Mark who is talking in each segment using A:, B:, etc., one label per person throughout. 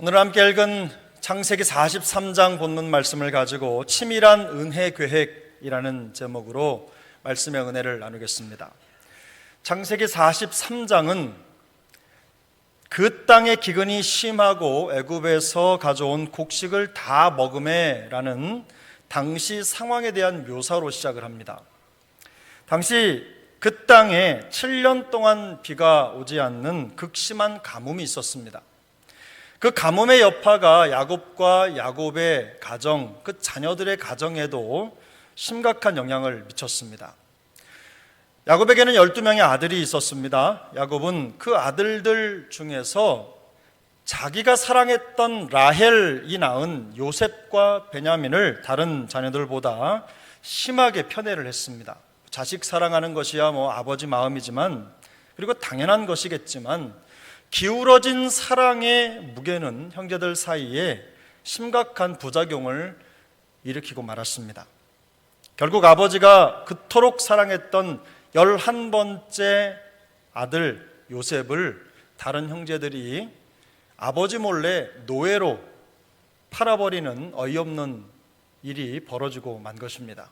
A: 오늘 함께 읽은 창세기 43장 본문 말씀을 가지고 치밀한 은혜 계획이라는 제목으로 말씀의 은혜를 나누겠습니다. 창세기 43장은 그 땅의 기근이 심하고 애굽에서 가져온 곡식을 다 먹음에라는 당시 상황에 대한 묘사로 시작을 합니다. 당시 그 땅에 7년 동안 비가 오지 않는 극심한 가뭄이 있었습니다. 그 가뭄의 여파가 야곱과 야곱의 가정, 그 자녀들의 가정에도 심각한 영향을 미쳤습니다. 야곱에게는 12명의 아들이 있었습니다. 야곱은 그 아들들 중에서 자기가 사랑했던 라헬이 낳은 요셉과 베냐민을 다른 자녀들보다 심하게 편애를 했습니다. 자식 사랑하는 것이야 뭐 아버지 마음이지만 그리고 당연한 것이겠지만 기울어진 사랑의 무게는 형제들 사이에 심각한 부작용을 일으키고 말았습니다. 결국 아버지가 그토록 사랑했던 열한 번째 아들 요셉을 다른 형제들이 아버지 몰래 노예로 팔아버리는 어이없는 일이 벌어지고 만 것입니다.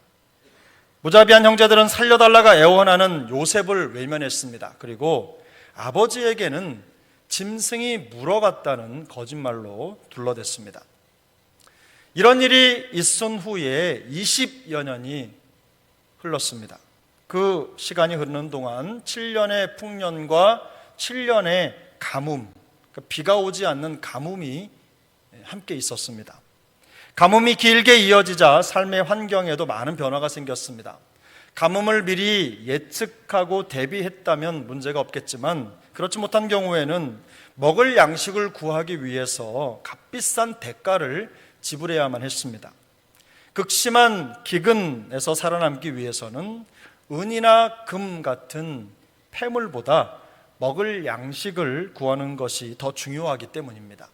A: 무자비한 형제들은 살려달라가 애원하는 요셉을 외면했습니다. 그리고 아버지에게는 짐승이 물어갔다는 거짓말로 둘러댔습니다. 이런 일이 있은 후에 20여 년이 흘렀습니다. 그 시간이 흐르는 동안 7년의 풍년과 7년의 가뭄, 그러니까 비가 오지 않는 가뭄이 함께 있었습니다. 가뭄이 길게 이어지자 삶의 환경에도 많은 변화가 생겼습니다. 가뭄을 미리 예측하고 대비했다면 문제가 없겠지만 그렇지 못한 경우에는 먹을 양식을 구하기 위해서 값비싼 대가를 지불해야만 했습니다. 극심한 기근에서 살아남기 위해서는 은이나 금 같은 폐물보다 먹을 양식을 구하는 것이 더 중요하기 때문입니다.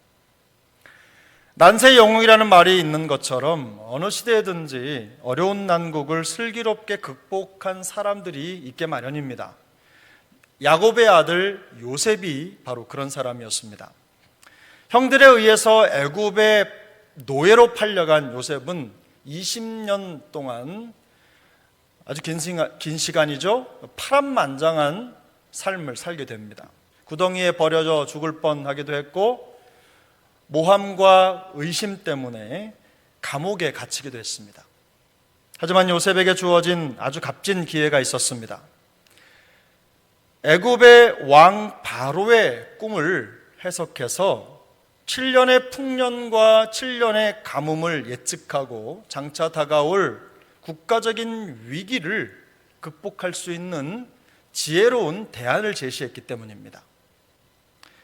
A: 난세 영웅이라는 말이 있는 것처럼 어느 시대든지 어려운 난국을 슬기롭게 극복한 사람들이 있게 마련입니다. 야곱의 아들 요셉이 바로 그런 사람이었습니다. 형들에 의해서 애굽의 노예로 팔려간 요셉은 20년 동안 아주 긴, 시간, 긴 시간이죠. 파란만장한 삶을 살게 됩니다. 구덩이에 버려져 죽을 뻔하기도 했고 모함과 의심 때문에 감옥에 갇히기도 했습니다. 하지만 요셉에게 주어진 아주 값진 기회가 있었습니다. 애굽의 왕 바로의 꿈을 해석해서 7년의 풍년과 7년의 가뭄을 예측하고 장차 다가올 국가적인 위기를 극복할 수 있는 지혜로운 대안을 제시했기 때문입니다.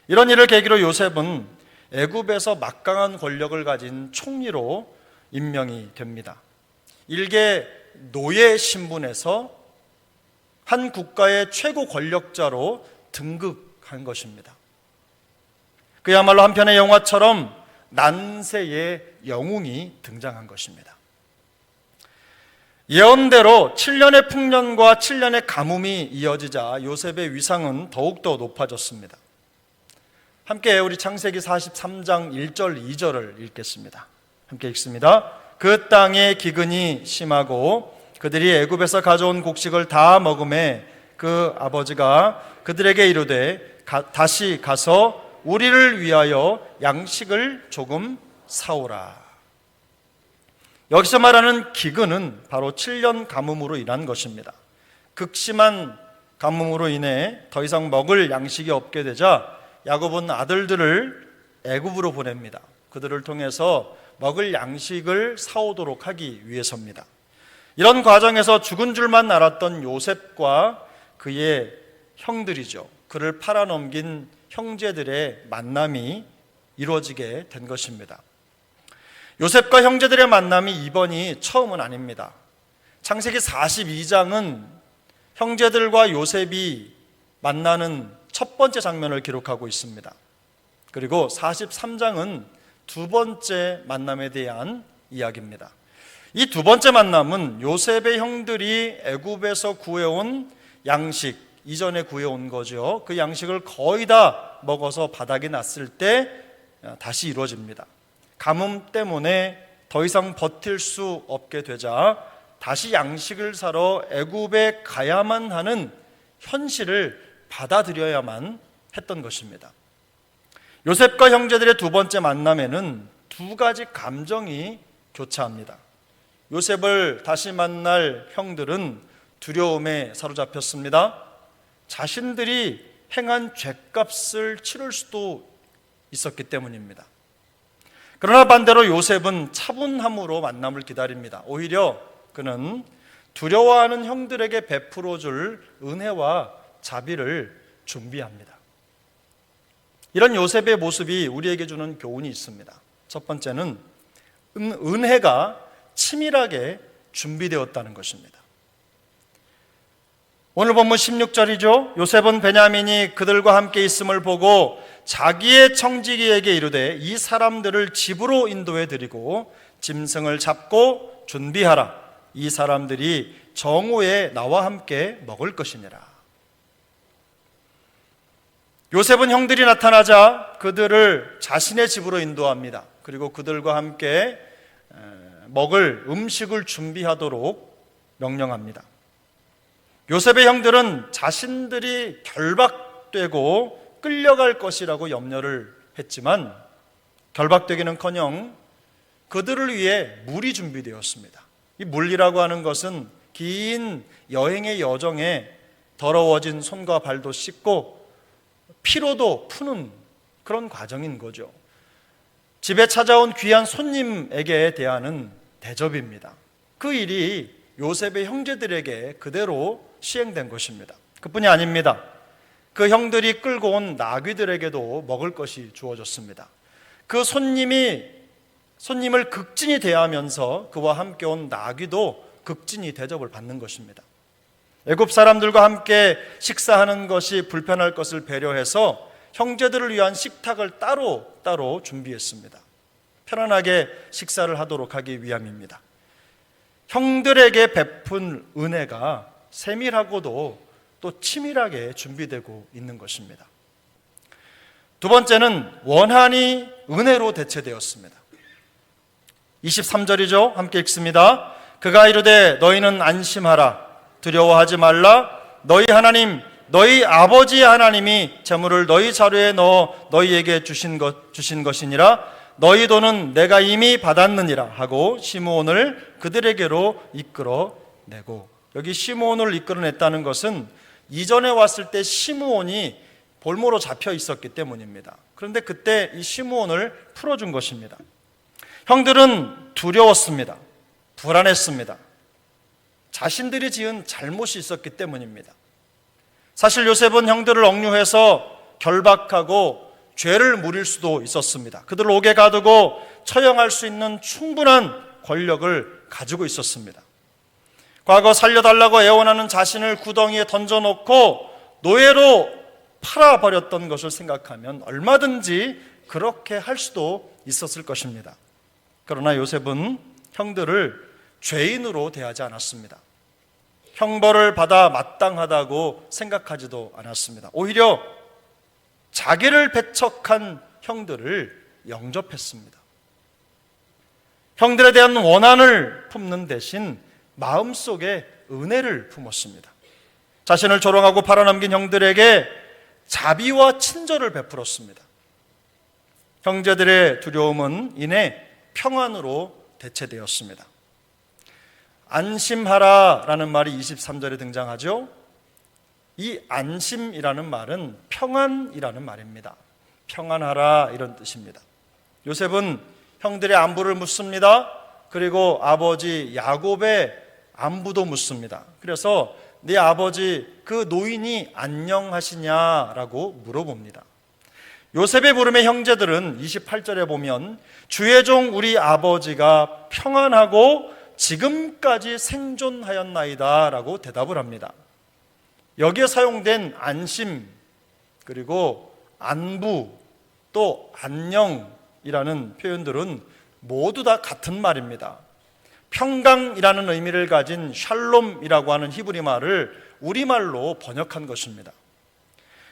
A: 이런 일을 계기로 요셉은 애굽에서 막강한 권력을 가진 총리로 임명이 됩니다. 일개 노예 신분에서 한 국가의 최고 권력자로 등극한 것입니다. 그야말로 한편의 영화처럼 난세의 영웅이 등장한 것입니다. 예언대로 7년의 풍년과 7년의 가뭄이 이어지자 요셉의 위상은 더욱더 높아졌습니다. 함께 우리 창세기 43장 1절 2절을 읽겠습니다. 함께 읽습니다. 그 땅의 기근이 심하고 그들이 애굽에서 가져온 곡식을 다 먹음에 그 아버지가 그들에게 이르되 가, 다시 가서 우리를 위하여 양식을 조금 사오라. 여기서 말하는 기근은 바로 7년 가뭄으로 인한 것입니다. 극심한 가뭄으로 인해 더 이상 먹을 양식이 없게 되자 야곱은 아들들을 애굽으로 보냅니다. 그들을 통해서 먹을 양식을 사오도록 하기 위해서입니다. 이런 과정에서 죽은 줄만 알았던 요셉과 그의 형들이죠. 그를 팔아넘긴 형제들의 만남이 이루어지게 된 것입니다. 요셉과 형제들의 만남이 이번이 처음은 아닙니다. 창세기 42장은 형제들과 요셉이 만나는 첫 번째 장면을 기록하고 있습니다. 그리고 43장은 두 번째 만남에 대한 이야기입니다. 이 두 번째 만남은 요셉의 형들이 애굽에서 구해온 양식 이전에 구해온 거죠. 그 양식을 거의 다 먹어서 바닥이 났을 때 다시 이루어집니다. 가뭄 때문에 더 이상 버틸 수 없게 되자 다시 양식을 사러 애굽에 가야만 하는 현실을 받아들여야만 했던 것입니다. 요셉과 형제들의 두 번째 만남에는 두 가지 감정이 교차합니다. 요셉을 다시 만날 형들은 두려움에 사로잡혔습니다. 자신들이 행한 죄값을 치를 수도 있었기 때문입니다. 그러나 반대로 요셉은 차분함으로 만남을 기다립니다. 오히려 그는 두려워하는 형들에게 베풀어 줄 은혜와 자비를 준비합니다. 이런 요셉의 모습이 우리에게 주는 교훈이 있습니다. 첫 번째는 은- 은혜가 치밀하게 준비되었다는 것입니다. 오늘 본문 16절이죠. 요셉은 베냐민이 그들과 함께 있음을 보고 자기의 청지기에게 이르되 이 사람들을 집으로 인도해 드리고 짐승을 잡고 준비하라. 이 사람들이 정오에 나와 함께 먹을 것이니라. 요셉은 형들이 나타나자 그들을 자신의 집으로 인도합니다. 그리고 그들과 함께 에, 먹을 음식을 준비하도록 명령합니다. 요셉의 형들은 자신들이 결박되고 끌려갈 것이라고 염려를 했지만 결박되기는커녕 그들을 위해 물이 준비되었습니다. 이 물이라고 하는 것은 긴 여행의 여정에 더러워진 손과 발도 씻고 피로도 푸는 그런 과정인 거죠. 집에 찾아온 귀한 손님에게 대하는 대접입니다. 그 일이 요셉의 형제들에게 그대로 시행된 것입니다. 그뿐이 아닙니다. 그 형들이 끌고 온 나귀들에게도 먹을 것이 주어졌습니다. 그 손님이 손님을 극진히 대하면서 그와 함께 온 나귀도 극진히 대접을 받는 것입니다. 애굽 사람들과 함께 식사하는 것이 불편할 것을 배려해서 형제들을 위한 식탁을 따로 따로 준비했습니다. 편안하게 식사를 하도록 하기 위함입니다. 형들에게 베푼 은혜가 세밀하고도 또 치밀하게 준비되고 있는 것입니다. 두 번째는 원한이 은혜로 대체되었습니다. 23절이죠. 함께 읽습니다. 그가 이르되 너희는 안심하라. 두려워하지 말라. 너희 하나님, 너희 아버지 하나님이 재물을 너희 자루에 넣어 너희에게 주신 것, 주신 것이니라. 너희 돈은 내가 이미 받았느니라 하고 시므온을 그들에게로 이끌어 내고 여기 시므온을 이끌어냈다는 것은 이전에 왔을 때 시므온이 볼모로 잡혀 있었기 때문입니다. 그런데 그때 이 시므온을 풀어준 것입니다. 형들은 두려웠습니다. 불안했습니다. 자신들이 지은 잘못이 있었기 때문입니다. 사실 요셉은 형들을 억류해서 결박하고 죄를 물일 수도 있었습니다. 그들을 옥에 가두고 처형할 수 있는 충분한 권력을 가지고 있었습니다. 과거 살려달라고 애원하는 자신을 구덩이에 던져놓고 노예로 팔아버렸던 것을 생각하면 얼마든지 그렇게 할 수도 있었을 것입니다. 그러나 요셉은 형들을 죄인으로 대하지 않았습니다. 형벌을 받아 마땅하다고 생각하지도 않았습니다. 오히려 자기를 배척한 형들을 영접했습니다. 형들에 대한 원한을 품는 대신 마음속에 은혜를 품었습니다. 자신을 조롱하고 팔아넘긴 형들에게 자비와 친절을 베풀었습니다. 형제들의 두려움은 이내 평안으로 대체되었습니다. 안심하라 라는 말이 23절에 등장하죠. 이 안심이라는 말은 평안이라는 말입니다. 평안하라 이런 뜻입니다. 요셉은 형들의 안부를 묻습니다. 그리고 아버지 야곱의 안부도 묻습니다. 그래서 네 아버지 그 노인이 안녕하시냐라고 물어봅니다. 요셉의 부름의 형제들은 28절에 보면 주의 종 우리 아버지가 평안하고 지금까지 생존하였나이다라고 대답을 합니다. 여기에 사용된 안심 그리고 안부 또 안녕이라는 표현들은 모두 다 같은 말입니다. 평강이라는 의미를 가진 샬롬이라고 하는 히브리 말을 우리말로 번역한 것입니다.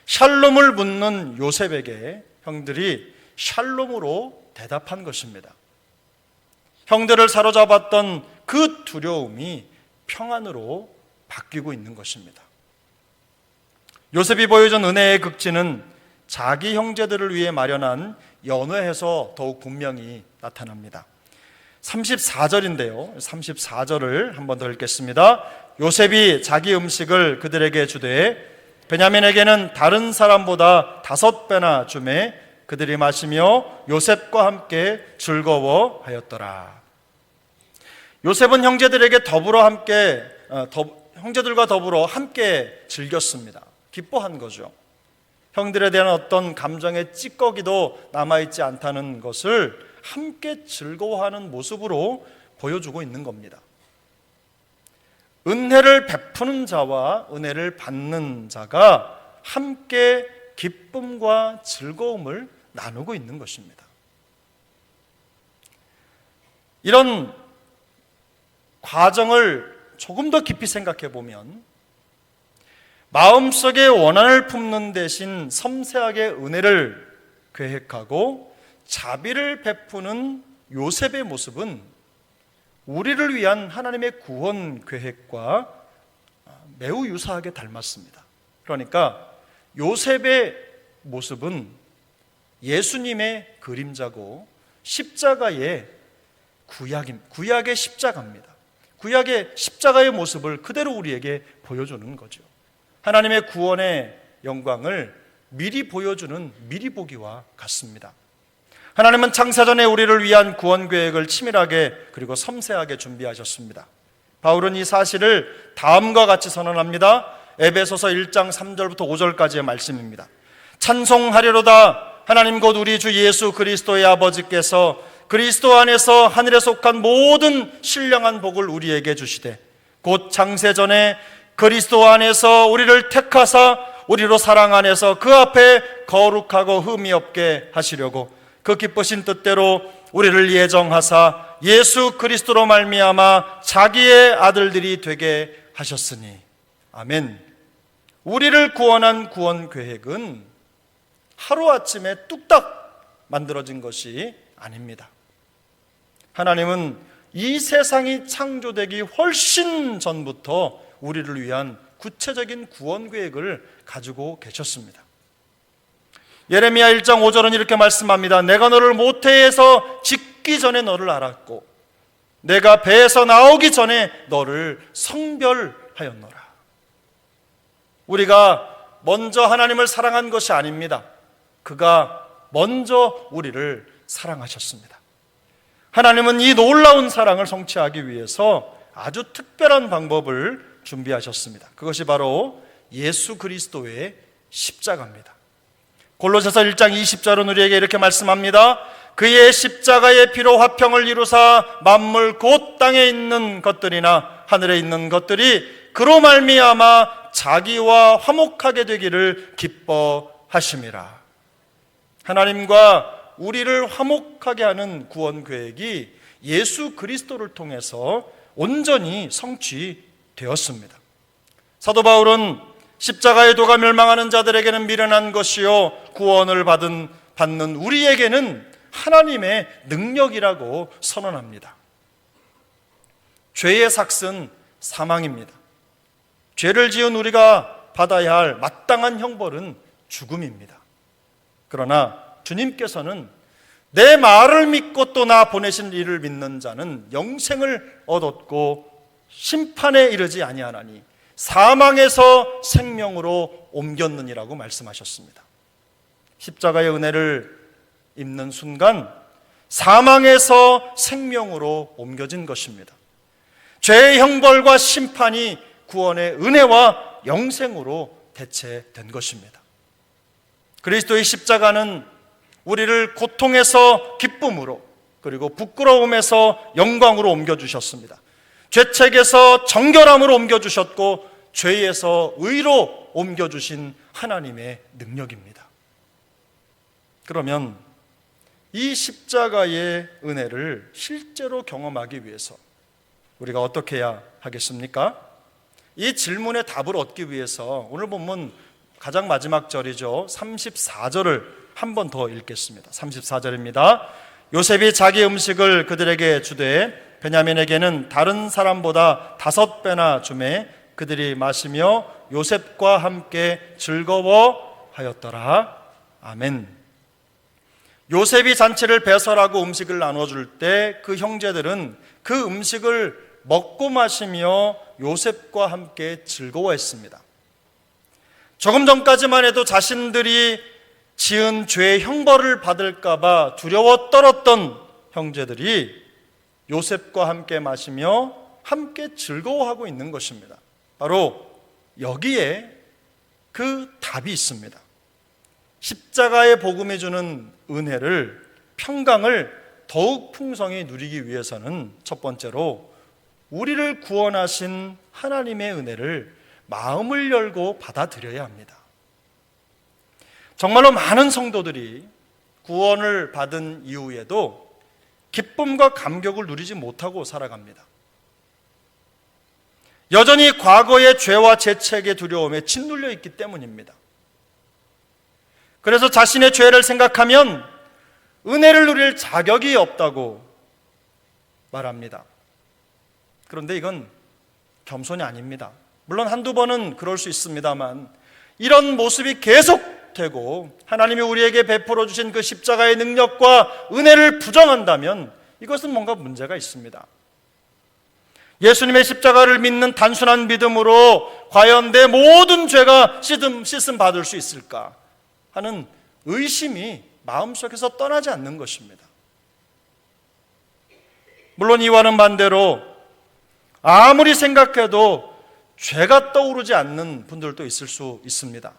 A: 샬롬을 묻는 요셉에게 형들이 샬롬으로 대답한 것입니다. 형들을 사로잡았던 그 두려움이 평안으로 바뀌고 있는 것입니다. 요셉이 보여준 은혜의 극치는 자기 형제들을 위해 마련한 연회에서 더욱 분명히 나타납니다. 34절인데요. 34절을 한 번 더 읽겠습니다. 요셉이 자기 음식을 그들에게 주되 베냐민에게는 다른 사람보다 다섯 배나 주매 그들이 마시며 요셉과 함께 즐거워하였더라. 요셉은 형제들에게 더불어 함께 어, 더, 형제들과 더불어 함께 즐겼습니다. 기뻐한 거죠. 형들에 대한 어떤 감정의 찌꺼기도 남아있지 않다는 것을 함께 즐거워하는 모습으로 보여주고 있는 겁니다. 은혜를 베푸는 자와 은혜를 받는 자가 함께 기쁨과 즐거움을 나누고 있는 것입니다. 이런 과정을 조금 더 깊이 생각해 보면 마음속에 원한을 품는 대신 섬세하게 은혜를 계획하고 자비를 베푸는 요셉의 모습은 우리를 위한 하나님의 구원 계획과 매우 유사하게 닮았습니다. 그러니까 요셉의 모습은 예수님의 그림자고 십자가의 구약임, 구약의 십자가입니다. 구약의 십자가의 모습을 그대로 우리에게 보여주는 거죠. 하나님의 구원의 영광을 미리 보여주는 미리 보기와 같습니다. 하나님은 창세전에 우리를 위한 구원 계획을 치밀하게 그리고 섬세하게 준비하셨습니다. 바울은 이 사실을 다음과 같이 선언합니다. 에베소서 1장 3절부터 5절까지의 말씀입니다. 찬송하리로다 하나님 곧 우리 주 예수 그리스도의 아버지께서 그리스도 안에서 하늘에 속한 모든 신령한 복을 우리에게 주시되 곧 창세전에 그리스도 안에서 우리를 택하사 우리로 사랑 안에서 그 앞에 거룩하고 흠이 없게 하시려고 그 기쁘신 뜻대로 우리를 예정하사 예수 그리스도로 말미암아 자기의 아들들이 되게 하셨으니 아멘. 우리를 구원한 구원 계획은 하루아침에 뚝딱 만들어진 것이 아닙니다. 하나님은 이 세상이 창조되기 훨씬 전부터 우리를 위한 구체적인 구원 계획을 가지고 계셨습니다. 예레미야 1장 5절은 이렇게 말씀합니다. 내가 너를 모태에서 짓기 전에 너를 알았고 내가 배에서 나오기 전에 너를 성별하였노라. 우리가 먼저 하나님을 사랑한 것이 아닙니다. 그가 먼저 우리를 사랑하셨습니다. 하나님은 이 놀라운 사랑을 성취하기 위해서 아주 특별한 방법을 준비하셨습니다. 그것이 바로 예수 그리스도의 십자가입니다. 골로새서 1장 20절은 우리에게 이렇게 말씀합니다. 그의 십자가의 피로 화평을 이루사 만물 곧 땅에 있는 것들이나 하늘에 있는 것들이 그로 말미암아 자기와 화목하게 되기를 기뻐하심이라. 하나님과 우리를 화목하게 하는 구원 계획이 예수 그리스도를 통해서 온전히 성취 되었습니다. 사도 바울은 십자가의 도가 멸망하는 자들에게는 미련한 것이요 구원을 받은 받는 우리에게는 하나님의 능력이라고 선언합니다. 죄의 삭은 사망입니다. 죄를 지은 우리가 받아야 할 마땅한 형벌은 죽음입니다. 그러나 주님께서는 내 말을 믿고 또 나 보내신 이를 믿는 자는 영생을 얻었고 심판에 이르지 아니하나니 사망에서 생명으로 옮겼느니라고 말씀하셨습니다. 십자가의 은혜를 입는 순간 사망에서 생명으로 옮겨진 것입니다. 죄의 형벌과 심판이 구원의 은혜와 영생으로 대체된 것입니다. 그리스도의 십자가는 우리를 고통에서 기쁨으로 그리고 부끄러움에서 영광으로 옮겨주셨습니다. 죄책에서 정결함으로 옮겨주셨고 죄에서 의로 옮겨주신 하나님의 능력입니다. 그러면 이 십자가의 은혜를 실제로 경험하기 위해서 우리가 어떻게 해야 하겠습니까? 이 질문의 답을 얻기 위해서 오늘 본문 가장 마지막 절이죠. 34절을 한 번 더 읽겠습니다. 34절입니다. 요셉이 자기 음식을 그들에게 주되 베냐민에게는 다른 사람보다 다섯 배나 주매 그들이 마시며 요셉과 함께 즐거워 하였더라. 아멘. 요셉이 잔치를 배설하고 음식을 나눠줄 때 그 형제들은 그 음식을 먹고 마시며 요셉과 함께 즐거워했습니다. 조금 전까지만 해도 자신들이 지은 죄의 형벌을 받을까봐 두려워 떨었던 형제들이 요셉과 함께 마시며 함께 즐거워하고 있는 것입니다. 바로 여기에 그 답이 있습니다. 십자가의 복음이 주는 은혜를 평강을 더욱 풍성히 누리기 위해서는 첫 번째로 우리를 구원하신 하나님의 은혜를 마음을 열고 받아들여야 합니다. 정말로 많은 성도들이 구원을 받은 이후에도 기쁨과 감격을 누리지 못하고 살아갑니다. 여전히 과거의 죄와 죄책의 두려움에 짓눌려 있기 때문입니다. 그래서 자신의 죄를 생각하면 은혜를 누릴 자격이 없다고 말합니다. 그런데 이건 겸손이 아닙니다. 물론 한두 번은 그럴 수 있습니다만 이런 모습이 계속 되고 하나님이 우리에게 베풀어 주신 그 십자가의 능력과 은혜를 부정한다면 이것은 뭔가 문제가 있습니다. 예수님의 십자가를 믿는 단순한 믿음으로 과연 내 모든 죄가 씻음, 씻음 받을 수 있을까 하는 의심이 마음속에서 떠나지 않는 것입니다. 물론 이와는 반대로 아무리 생각해도 죄가 떠오르지 않는 분들도 있을 수 있습니다.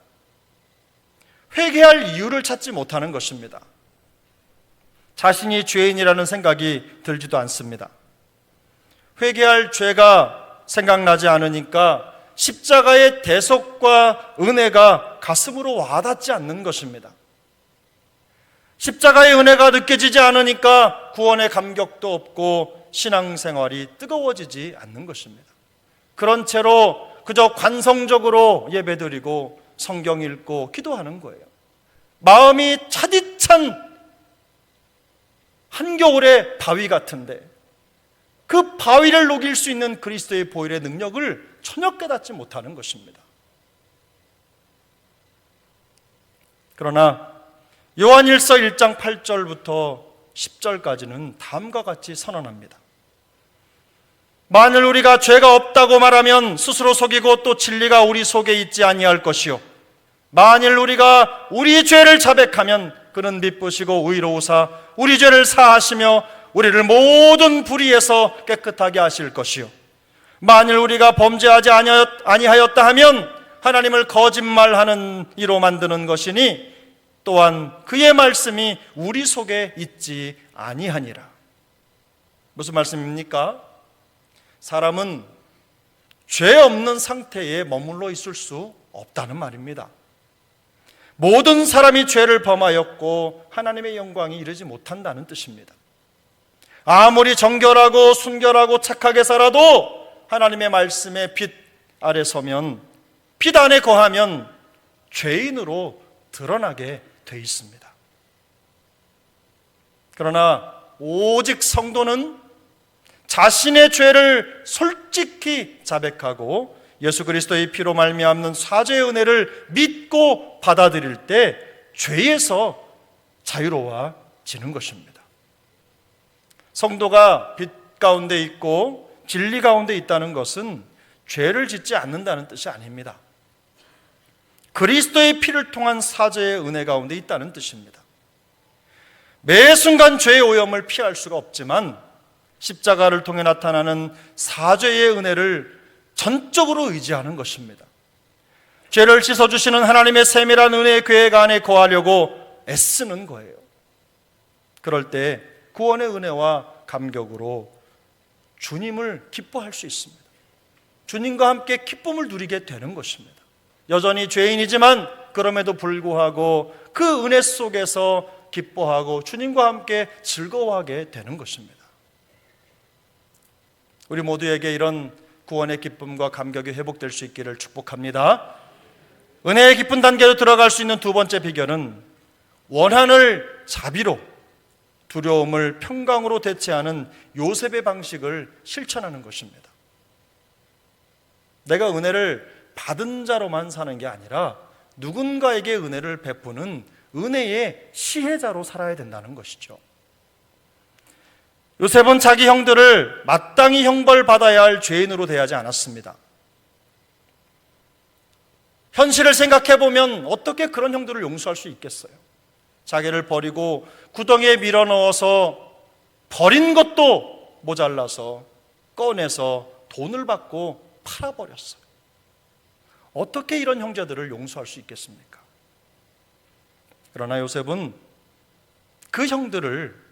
A: 회개할 이유를 찾지 못하는 것입니다. 자신이 죄인이라는 생각이 들지도 않습니다. 회개할 죄가 생각나지 않으니까 십자가의 대속과 은혜가 가슴으로 와닿지 않는 것입니다. 십자가의 은혜가 느껴지지 않으니까 구원의 감격도 없고 신앙생활이 뜨거워지지 않는 것입니다. 그런 채로 그저 관성적으로 예배드리고 성경 읽고 기도하는 거예요. 마음이 차디찬 한겨울의 바위 같은데 그 바위를 녹일 수 있는 그리스도의 보혈의 능력을 전혀 깨닫지 못하는 것입니다. 그러나 요한일서 1장 8절부터 10절까지는 다음과 같이 선언합니다. 만일 우리가 죄가 없다고 말하면 스스로 속이고 또 진리가 우리 속에 있지 아니할 것이요 만일 우리가 우리 죄를 자백하면 그는 미쁘시고 의로우사 우리 죄를 사하시며 우리를 모든 불의에서 깨끗하게 하실 것이요 만일 우리가 범죄하지 아니하였다 하면 하나님을 거짓말하는 이로 만드는 것이니 또한 그의 말씀이 우리 속에 있지 아니하니라. 무슨 말씀입니까? 사람은 죄 없는 상태에 머물러 있을 수 없다는 말입니다. 모든 사람이 죄를 범하였고 하나님의 영광이 이르지 못한다는 뜻입니다. 아무리 정결하고 순결하고 착하게 살아도 하나님의 말씀의 빛 아래 서면 빛 안에 거하면 죄인으로 드러나게 돼 있습니다. 그러나 오직 성도는 자신의 죄를 솔직히 자백하고 예수 그리스도의 피로 말미암는 사죄의 은혜를 믿고 받아들일 때 죄에서 자유로워지는 것입니다. 성도가 빛 가운데 있고 진리 가운데 있다는 것은 죄를 짓지 않는다는 뜻이 아닙니다. 그리스도의 피를 통한 사죄의 은혜 가운데 있다는 뜻입니다. 매 순간 죄의 오염을 피할 수가 없지만 십자가를 통해 나타나는 사죄의 은혜를 전적으로 의지하는 것입니다. 죄를 씻어주시는 하나님의 세밀한 은혜의 계획 안에 거하려고 애쓰는 거예요. 그럴 때 구원의 은혜와 감격으로 주님을 기뻐할 수 있습니다. 주님과 함께 기쁨을 누리게 되는 것입니다. 여전히 죄인이지만 그럼에도 불구하고 그 은혜 속에서 기뻐하고 주님과 함께 즐거워하게 되는 것입니다. 우리 모두에게 이런 구원의 기쁨과 감격이 회복될 수 있기를 축복합니다. 은혜의 깊은 단계로 들어갈 수 있는 두 번째 비결은 원한을 자비로 두려움을 평강으로 대체하는 요셉의 방식을 실천하는 것입니다. 내가 은혜를 받은 자로만 사는 게 아니라 누군가에게 은혜를 베푸는 은혜의 시혜자로 살아야 된다는 것이죠. 요셉은 자기 형들을 마땅히 형벌받아야 할 죄인으로 대하지 않았습니다. 현실을 생각해 보면 어떻게 그런 형들을 용서할 수 있겠어요? 자기를 버리고 구덩이에 밀어 넣어서 버린 것도 모자라서 꺼내서 돈을 받고 팔아버렸어요. 어떻게 이런 형제들을 용서할 수 있겠습니까? 그러나 요셉은 그 형들을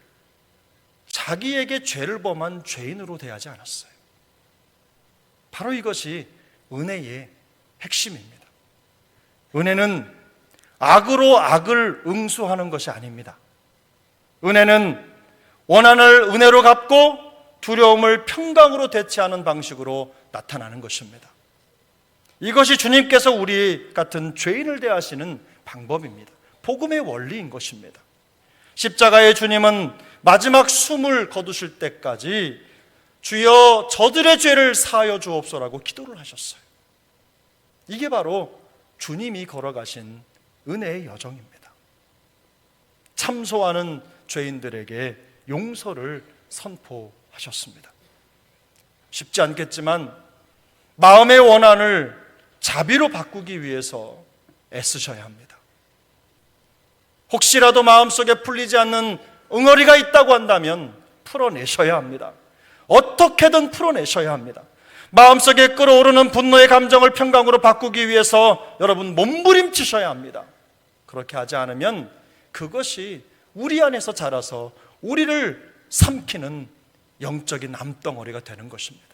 A: 자기에게 죄를 범한 죄인으로 대하지 않았어요. 바로 이것이 은혜의 핵심입니다. 은혜는 악으로 악을 응수하는 것이 아닙니다. 은혜는 원한을 은혜로 갚고 두려움을 평강으로 대체하는 방식으로 나타나는 것입니다. 이것이 주님께서 우리 같은 죄인을 대하시는 방법입니다. 복음의 원리인 것입니다. 십자가의 주님은 마지막 숨을 거두실 때까지 주여 저들의 죄를 사하여 주옵소라고 기도를 하셨어요. 이게 바로 주님이 걸어가신 은혜의 여정입니다. 참소하는 죄인들에게 용서를 선포하셨습니다. 쉽지 않겠지만 마음의 원한을 자비로 바꾸기 위해서 애쓰셔야 합니다. 혹시라도 마음속에 풀리지 않는 응어리가 있다고 한다면 풀어내셔야 합니다. 어떻게든 풀어내셔야 합니다. 마음속에 끓어오르는 분노의 감정을 평강으로 바꾸기 위해서 여러분 몸부림치셔야 합니다. 그렇게 하지 않으면 그것이 우리 안에서 자라서 우리를 삼키는 영적인 암덩어리가 되는 것입니다.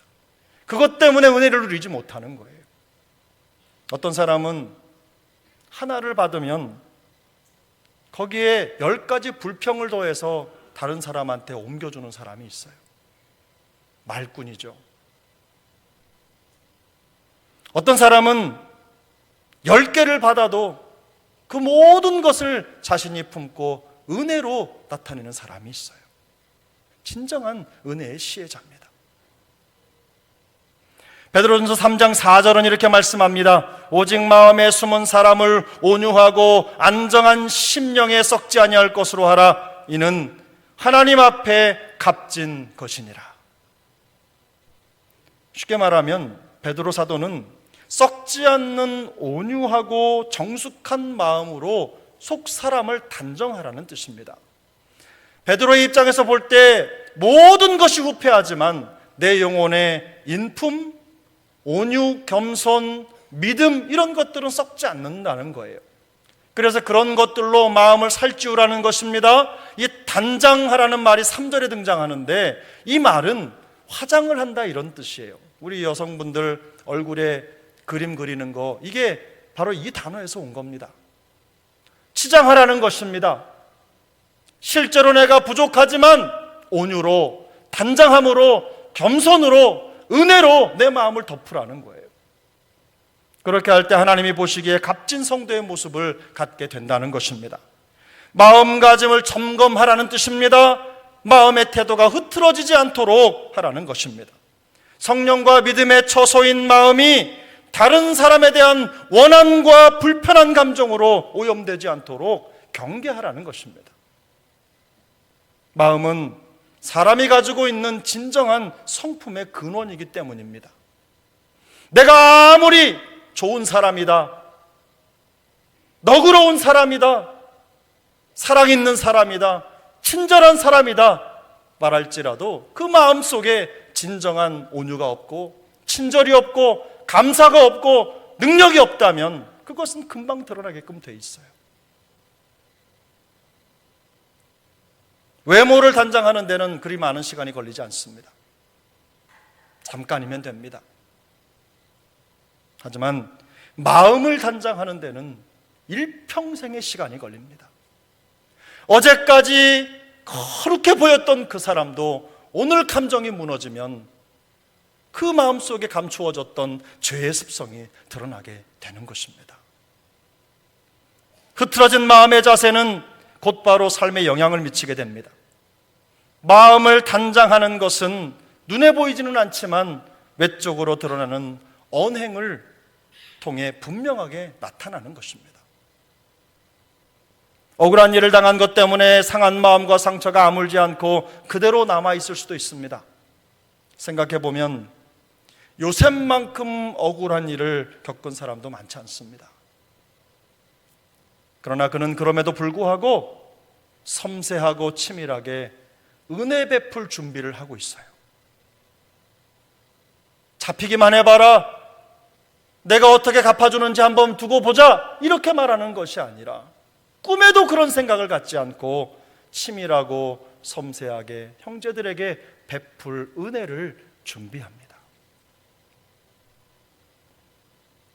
A: 그것 때문에 은혜를 누리지 못하는 거예요. 어떤 사람은 하나를 받으면 거기에 열 가지 불평을 더해서 다른 사람한테 옮겨주는 사람이 있어요. 말꾼이죠. 어떤 사람은 열 개를 받아도 그 모든 것을 자신이 품고 은혜로 나타내는 사람이 있어요. 진정한 은혜의 시혜자입니다. 베드로전서 3장 4절은 이렇게 말씀합니다. 오직 마음에 숨은 사람을 온유하고 안정한 심령에 썩지 아니할 것으로 하라. 이는 하나님 앞에 값진 것이니라. 쉽게 말하면 베드로 사도는 썩지 않는 온유하고 정숙한 마음으로 속 사람을 단정하라는 뜻입니다. 베드로의 입장에서 볼 때 모든 것이 후패하지만 내 영혼의 인품, 온유, 겸손, 믿음 이런 것들은 썩지 않는다는 거예요. 그래서 그런 것들로 마음을 살찌우라는 것입니다. 이 단장하라는 말이 3절에 등장하는데 이 말은 화장을 한다 이런 뜻이에요. 우리 여성분들 얼굴에 그림 그리는 거 이게 바로 이 단어에서 온 겁니다. 치장하라는 것입니다. 실제로 내가 부족하지만 온유로 단장함으로 겸손으로 은혜로 내 마음을 덮으라는 거예요. 그렇게 할 때 하나님이 보시기에 값진 성도의 모습을 갖게 된다는 것입니다. 마음가짐을 점검하라는 뜻입니다. 마음의 태도가 흐트러지지 않도록 하라는 것입니다. 성령과 믿음의 처소인 마음이 다른 사람에 대한 원한과 불편한 감정으로 오염되지 않도록 경계하라는 것입니다. 마음은 사람이 가지고 있는 진정한 성품의 근원이기 때문입니다. 내가 아무리 좋은 사람이다, 너그러운 사람이다, 사랑 있는 사람이다, 친절한 사람이다 말할지라도 그 마음 속에 진정한 온유가 없고 친절이 없고 감사가 없고 능력이 없다면 그것은 금방 드러나게끔 돼 있어요. 외모를 단장하는 데는 그리 많은 시간이 걸리지 않습니다. 잠깐이면 됩니다. 하지만 마음을 단장하는 데는 일평생의 시간이 걸립니다. 어제까지 거룩해 보였던 그 사람도 오늘 감정이 무너지면 그 마음 속에 감추어졌던 죄의 습성이 드러나게 되는 것입니다. 흐트러진 마음의 자세는 곧바로 삶에 영향을 미치게 됩니다. 마음을 단장하는 것은 눈에 보이지는 않지만 외적으로 드러나는 언행을 통해 분명하게 나타나는 것입니다. 억울한 일을 당한 것 때문에 상한 마음과 상처가 아물지 않고 그대로 남아 있을 수도 있습니다. 생각해 보면 요셉만큼 억울한 일을 겪은 사람도 많지 않습니다. 그러나 그는 그럼에도 불구하고 섬세하고 치밀하게 은혜 베풀 준비를 하고 있어요. 잡히기만 해봐라. 내가 어떻게 갚아주는지 한번 두고 보자. 이렇게 말하는 것이 아니라 꿈에도 그런 생각을 갖지 않고 치밀하고 섬세하게 형제들에게 베풀 은혜를 준비합니다.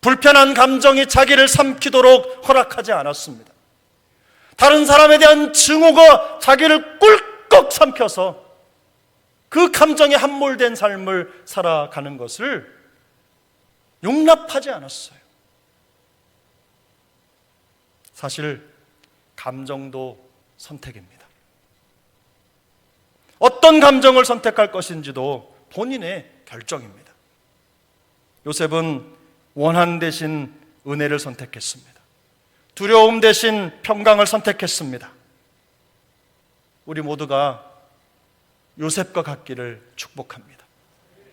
A: 불편한 감정이 자기를 삼키도록 허락하지 않았습니다. 다른 사람에 대한 증오가 자기를 꿀꺽 삼켜서 그 감정에 함몰된 삶을 살아가는 것을 용납하지 않았어요. 사실 감정도 선택입니다. 어떤 감정을 선택할 것인지도 본인의 결정입니다. 요셉은 원한 대신 은혜를 선택했습니다. 두려움 대신 평강을 선택했습니다. 우리 모두가 요셉과 같기를 축복합니다.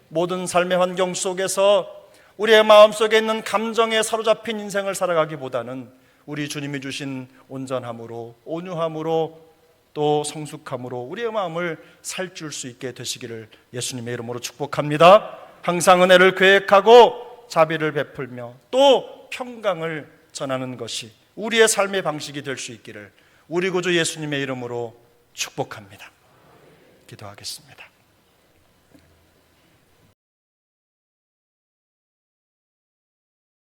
A: 모든 삶의 환경 속에서 우리의 마음 속에 있는 감정에 사로잡힌 인생을 살아가기보다는 우리 주님이 주신 온전함으로 온유함으로 또 성숙함으로 우리의 마음을 살줄 수 있게 되시기를 예수님의 이름으로 축복합니다. 항상 은혜를 계획하고 자비를 베풀며 또 평강을 전하는 것이 우리의 삶의 방식이 될 수 있기를 우리 구주 예수님의 이름으로 축복합니다. 기도하겠습니다.